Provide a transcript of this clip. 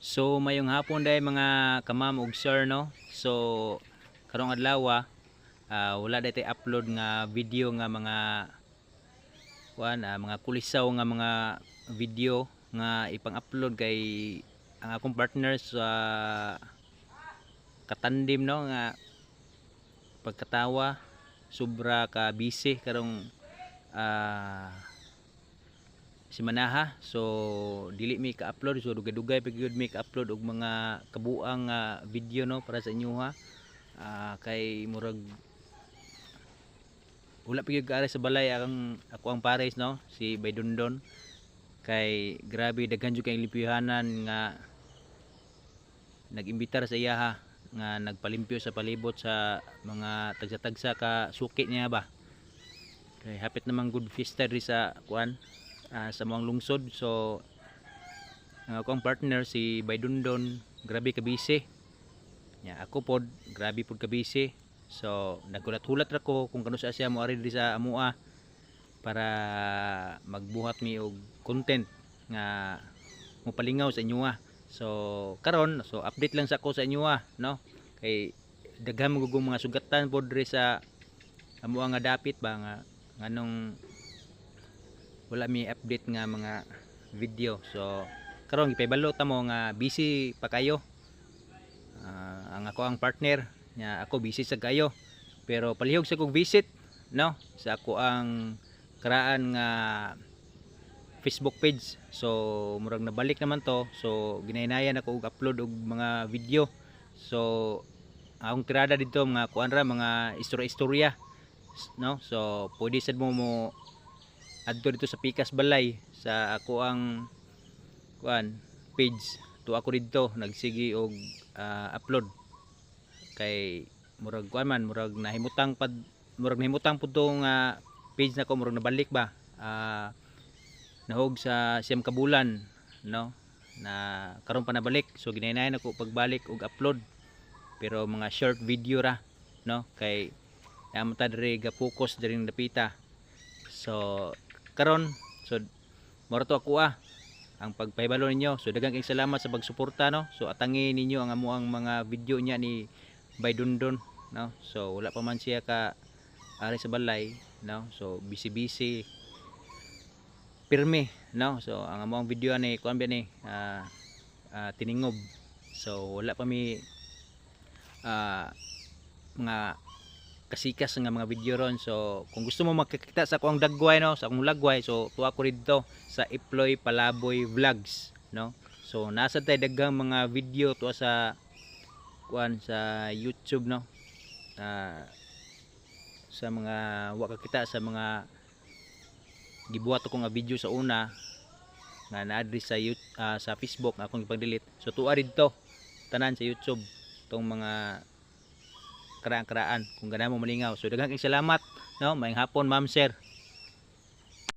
So mayong hapon day mga kamam ug sir no. So karong adlaw ah, wala day tay upload nga video nga mga kuan ah, mga kulisaw nga mga video nga ipang-upload kay ang akong partner sa katandim no nga pagkatawa sobra ka busy karong ah si Manaha so dili mi ka-upload. So dugay-dugay pa gyud mi ka-upload og mga kabuang nga video no para sa inyo ha Ah, kay murag wala pa gyud sa balay ang ako ang pares no si Baydondon. Kay grabe daghan jud kay limpyohanan nga nag-imbitar sa iya ha nga nagpalimpyo sa palibot sa mga tagsa-tagsa ka suki niya ba. Kay hapit naman good fiesta ri sa kuan ah, sa mga lungsod. So ang akong partner si Baydundon. Grabe ka busy. Nya ako pod grabe pod ka busy. So nagulat-hulat ra ko kung kano sa siya mo ari sa amua para magbuhat mi og content nga mopalingaw sa inyo ah. so karon so update lang sa ako sa inyo ah, no? Kay daghan mo mga sugatan pod diri sa amua nga dapit ba nga nganong wala mi update nga mga video. So karon gipahibalo ta mo nga busy pa kayo. Ah, ang ako ang partner. Nya ako busy sa kayo. Pero palihog sa kog visit no? Sa ako ang karaan nga Facebook page. So murag nabalik naman to. So ginaynayan ako og upload og mga video. So akong tirada dito mga kuan ra mga istorya-istorya no? So pwede sad mo mo adto dito sa Pikas Balay sa ako ang kuan page. To ako dito nagsigi og ah, upload. Kay murag kuan man murag nahimutang pad murag nahimutang pud tong nga page na ko murag nabalik ba? Ah, nahog sa siyam kabulan no? Na karon pa nabalik. So ginaynayan ako pagbalik og upload. Pero mga short video ra no? Kay naman ta diri ga focus diri dapita so karon. So moro to ako ah ang pagpahibalo ninyo. So daghang kayong salamat sa pagsuporta no? So atangi ninyo ang amuang mga video niya ni Baydundon no? So wala pa man siya ka ari sa balay no? So busy busy. Pirmi no? So ang amuang video ni kuan ba ni? Ah, ah, tiningob. So wala pa mi ah, mga kasikas nga mga video ron. So kung gusto mo makakita sa akong dagway no sa akong lagway so tuwa ko dito sa Iploy Palaboy Vlogs no? So nasa tay daghang mga video tuwa sa kuan sa YouTube no? Ah, sa mga wa kita sa mga gibuhat ko nga video sa una nga naadri sa YouTube, sa Facebook akong ipag-delete. So tuwa dito tanan sa YouTube tong mga karaan-karaan. Kung ganahan mo malingaw. So daghang salamat no? Maayong hapon ma'am sir